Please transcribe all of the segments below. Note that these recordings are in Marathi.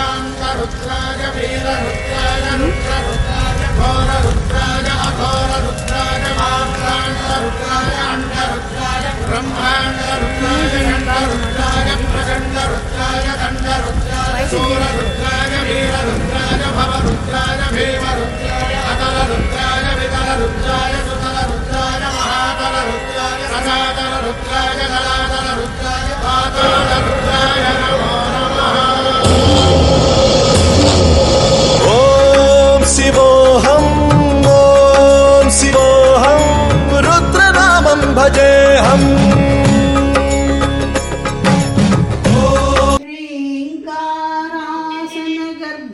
सर्वाङ्गरुद्राय वीररुद्राय रुद्ररुद्राय घोररुद्राय अघोररुद्राय मात्राङ्गरुद्राय अण्डरुद्राय ब्रह्माण्डरुद्राय दण्डरुद्राय प्रचण्डरुद्राय दण्डरुद्राय सूररुद्राय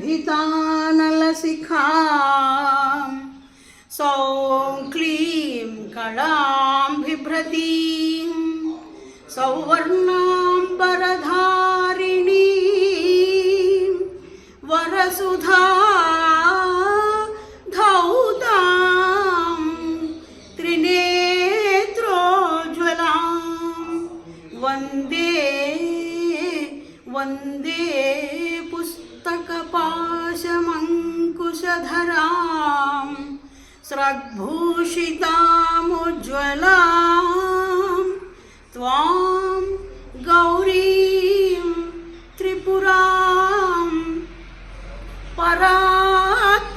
श्रीङ्कारासनगर्भितानलशिखा सौं क्लीं कलां बिभ्रतीं। सौवर्णाम्बरधारिणी वरसुधा धौतां त्रिनेत्रोज्ज्वलां। वन्दे वन्दे। पुस्तकपाशमङ्कुशधरां स्रग्भूषितामुज्ज्वलां त्वां गौरीं त्रिपुरां परात्परकलां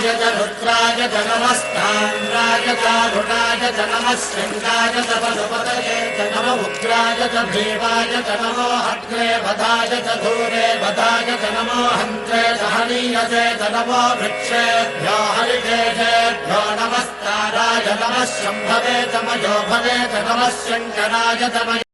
च रुद्राय च नमस्ताम्राय चारुणाय च नमः शृङ्गाय च पशुपतये च नम उग्राय च भीमाय च नमो हग्रे वधाय च धूरे वधाय नमो हन्त्रे च हनीयसे च नमो वृक्षेभ्यो हरिकेशेभ्यो नमस्ताराय नमः शम्भवे च मयो भवे शङ्कराय मयो